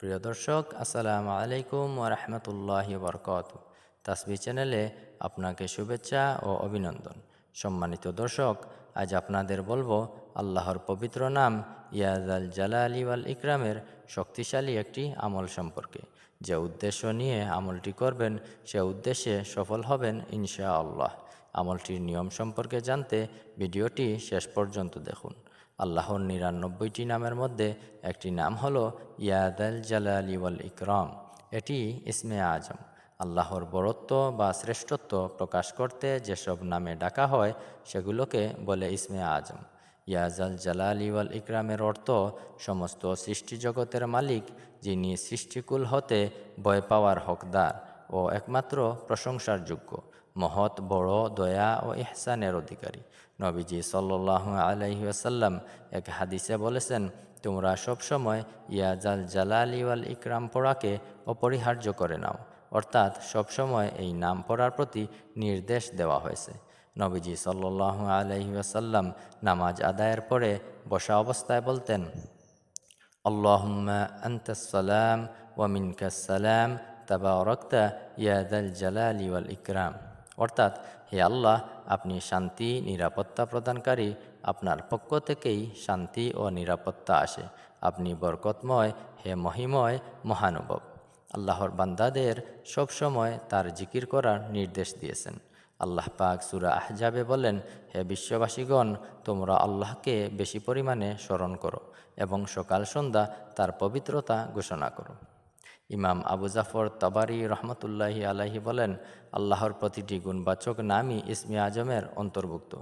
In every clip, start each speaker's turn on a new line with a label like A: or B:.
A: প্রিয় দর্শক, আসসালামু আলাইকুম ওরহমতুল্লাহি বরকত তাসবি চ্যানেলে আপনাকে শুভেচ্ছা ও অভিনন্দন। সম্মানিত দর্শক, আজ আপনাদের বলব আল্লাহর পবিত্র নাম ইয়াজাল জালালি ওয়াল ইকরামের শক্তিশালী একটি আমল সম্পর্কে। যে উদ্দেশ্য নিয়ে আমলটি করবেন, সে উদ্দেশ্যে সফল হবেন ইনশা আল্লাহ আমলটির নিয়ম সম্পর্কে জানতে ভিডিওটি শেষ পর্যন্ত দেখুন। আল্লাহর নিরানব্বইটি নামের মধ্যে একটি নাম হলো ইয়াদাল জালালি ওয়াল ইকরাম। এটি ইসমে আজম। আল্লাহর বরত্ব বা শ্রেষ্ঠত্ব প্রকাশ করতে যেসব নামে ডাকা হয়, সেগুলোকে বলে ইসমে আজম। ইয়াজাল জালালি ওয়াল ইকরামের অর্থ, সমস্ত সৃষ্টি জগতের মালিক যিনি সৃষ্টিকুল হতে ভয় পাওয়ার হকদার। ও একমাত্র প্রশংসার যোগ্য মহৎ, বড়, দয়া ও ইহসানের অধিকারী। নবীজি সাল্লাহ আলহিহাসাল্লাম এক হাদিসে বলেছেন, তোমরা সবসময় ইয়াজাল জালালি ওয়াল ইকরাম পড়াকে অপরিহার্য করে নাও। অর্থাৎ সবসময় এই নাম পড়ার প্রতি নির্দেশ দেওয়া হয়েছে। নবীজি সাল্লাহ আলহিহাসাল্লাম নামাজ আদায়ের পরে বসা অবস্থায় বলতেন, আল্লাহুম্মা আন্তাসালাম ওয়ামিনকাসালাম তাবারক্তা ইয়াদাল জালালি ওয়াল ইকরাম। অর্থাৎ, হে আল্লাহ, আপনি শান্তি, নিরাপত্তা প্রদানকারী, আপনার পক্ষ থেকেই শান্তি ও নিরাপত্তা আসে। আপনি বরকতময়, হে মহিময়, মহানুভব। আল্লাহর বান্দাদের সবসময় তার জিকির করার নির্দেশ দিয়েছেন। আল্লাহ পাক সুরা আহজাবে বলেন, হে বিশ্ববাসীগণ, তোমরা আল্লাহকে বেশি পরিমাণে স্মরণ করো এবং সকাল সন্ধ্যা তার পবিত্রতা ঘোষণা করো। ইমাম আবু জাফর তবারি রহমতুল্লাহি আলাহি বলেন, আল্লাহর প্রতিটি গুণবাচক নামই ইসমি আজমের অন্তর্ভুক্ত।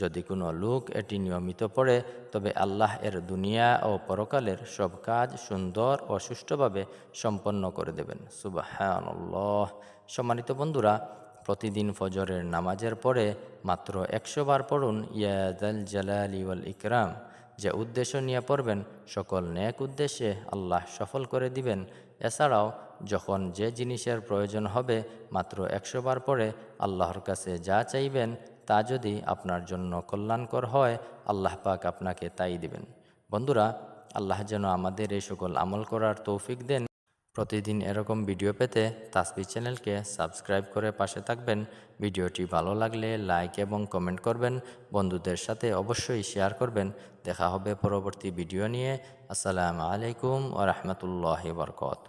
A: যদি কোনো লোক এটি নিয়মিত পড়ে, তবে আল্লাহ এর দুনিয়া ও পরকালের সব কাজ সুন্দর ও সুষ্ঠুভাবে সম্পন্ন করে দেবেন। সুবাহ সম্মানিত বন্ধুরা, প্রতিদিন ফজরের নামাজের পরে মাত্র একশো বার পড়ুন ইয়াদাল জালালি ওয়াল ইকরাম। যে উদ্দেশ্য নিয়ে পড়বেন, সকল ন্যাক উদ্দেশ্যে আল্লাহ সফল করে দিবেন। এছাড়াও, যখন যে জিনিসের প্রয়োজন হবে মাত্র একশো বার পরে আল্লাহর কাছে যা চাইবেন, তা যদি আপনার জন্য কল্যাণকর হয়, আল্লাহ পাক আপনাকে তাই দিবেন। বন্ধুরা, আল্লাহ যেন আমাদের এই সকল আমল করার তৌফিক দেন। প্রতিদিন এরকম ভিডিও পেতে তাসবি চ্যানেলকে সাবস্ক্রাইব করে পাশে থাকবেন। ভিডিওটি ভালো লাগলে লাইক এবং কমেন্ট করবেন। বন্ধুদের সাথে অবশ্যই শেয়ার করবেন। দেখা হবে পরবর্তী ভিডিও নিয়ে। আসসালামু আলাইকুম ও রহমতুল্লাহ বরকত